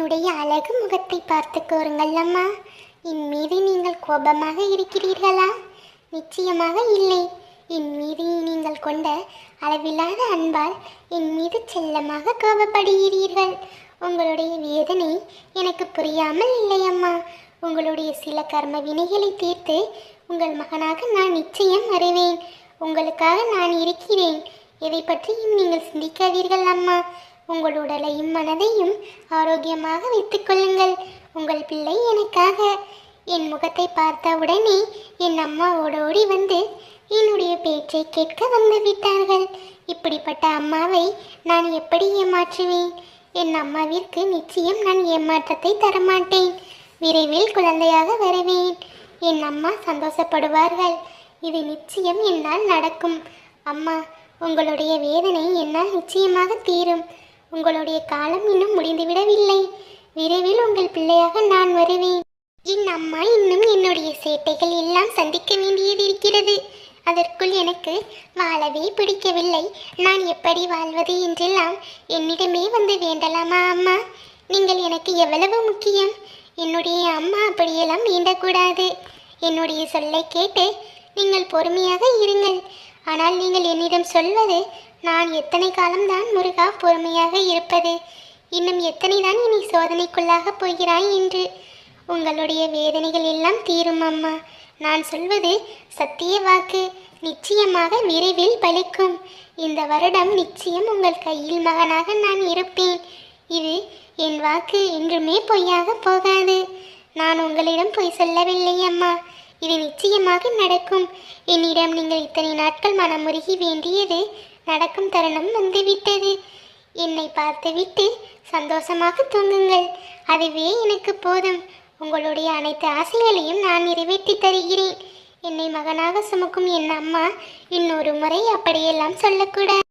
என்னுடைய அழகு முகத்தை பார்த்து கூறுங்கள் அம்மா. என் மீது நீங்கள் கோபமாக இருக்கிறீர்களா? நிச்சயமாக இல்லை. என் மீது நீங்கள் கொண்ட அளவில்லாத அன்பால் என் மீது செல்லமாக கோபப்படுகிறீர்கள். உங்களுடைய வேதனை எனக்கு புரியாமல் இல்லை அம்மா. உங்களுடைய சில கர்ம வினைகளை தீர்த்து உங்கள் மகனாக நான் நிச்சயம் வருவேன். உங்களுக்காக நான் இருக்கிறேன். எதை பற்றியும் நீங்கள் சிந்திக்காதீர்கள் அம்மா. உங்கள் உடலையும் மனதையும் ஆரோக்கியமாக வைத்துக் கொள்ளுங்கள். உங்கள் பிள்ளை எனக்காக. என் முகத்தை பார்த்த உடனே என் அம்மாவோடு ஓடி வந்து என்னுடைய பேச்சை கேட்க வந்து விட்டார்கள். இப்படிப்பட்ட அம்மாவை நான் எப்படி ஏமாற்றுவேன்? என் அம்மாவிற்கு நிச்சயம் நான் ஏமாற்றத்தை தரமாட்டேன். விரைவில் குழந்தையாக வருவேன். என் அம்மா சந்தோஷப்படுவார்கள். இது நிச்சயம் என்னால் நடக்கும். அம்மா உங்களுடைய வேதனை என்னால் நிச்சயமாக தீரும். உங்களுடைய காலம் இன்னும் முடிந்துவிடவில்லை விரைவில் உங்கள் பிள்ளையாக நான் வருவேன். என் அம்மா இன்னும் என்னுடைய சேட்டைகள் எல்லாம் சந்திக்க வேண்டியது இருக்கிறது. அதற்குள் எனக்கு வாழவே பிடிக்கவில்லை. நான் எப்படி வாழ்வது என்றெல்லாம் என்னிடமே வந்து வேண்டலாமா அம்மா? நீங்கள் எனக்கு எவ்வளவு முக்கியம்? என்னுடைய அம்மா அப்படியெல்லாம் வேண்டக்கூடாது. என்னுடைய சொல்லை கேட்டு நீங்கள் பொறுமையாக இருங்கள். ஆனால் நீங்கள் என்னிடம் சொல்வது நான் எத்தனை காலம்தான் முருகா பொறுமையாக இருப்பது? இன்னும் எத்தனை தான் இனி சோதனைக்குள்ளாக போகிறாய் என்று? உங்களுடைய வேதனைகள் எல்லாம் தீரும் அம்மா. நான் சொல்வது சத்திய வாக்கு. நிச்சயமாக விரைவில் பலிக்கும். இந்த வருடம் நிச்சயம் உங்கள் கையில் மகனாக நான் இருப்பேன். இது என் வாக்கு என்றுமே பொய்யாக போகாது. நான் உங்களிடம் பொய் சொல்லவில்லை அம்மா. இது நிச்சயமாக நடக்கும். என்னிடம் நீங்கள் இத்தனை நாட்கள் மனமுருகி வேண்டியது நடக்கும் தருணம் வந்துவிட்டது. என்னை பார்த்துவிட்டு சந்தோஷமாக தூங்குங்கள். அதுவே எனக்கு போதும். உங்களுடைய அனைத்து ஆசைகளையும் நான் நிறைவேற்றி தருகிறேன். என்னை மகனாக சுமக்கும் என் அம்மா இன்னொரு முறை அப்படியெல்லாம் சொல்லக்கூடாது.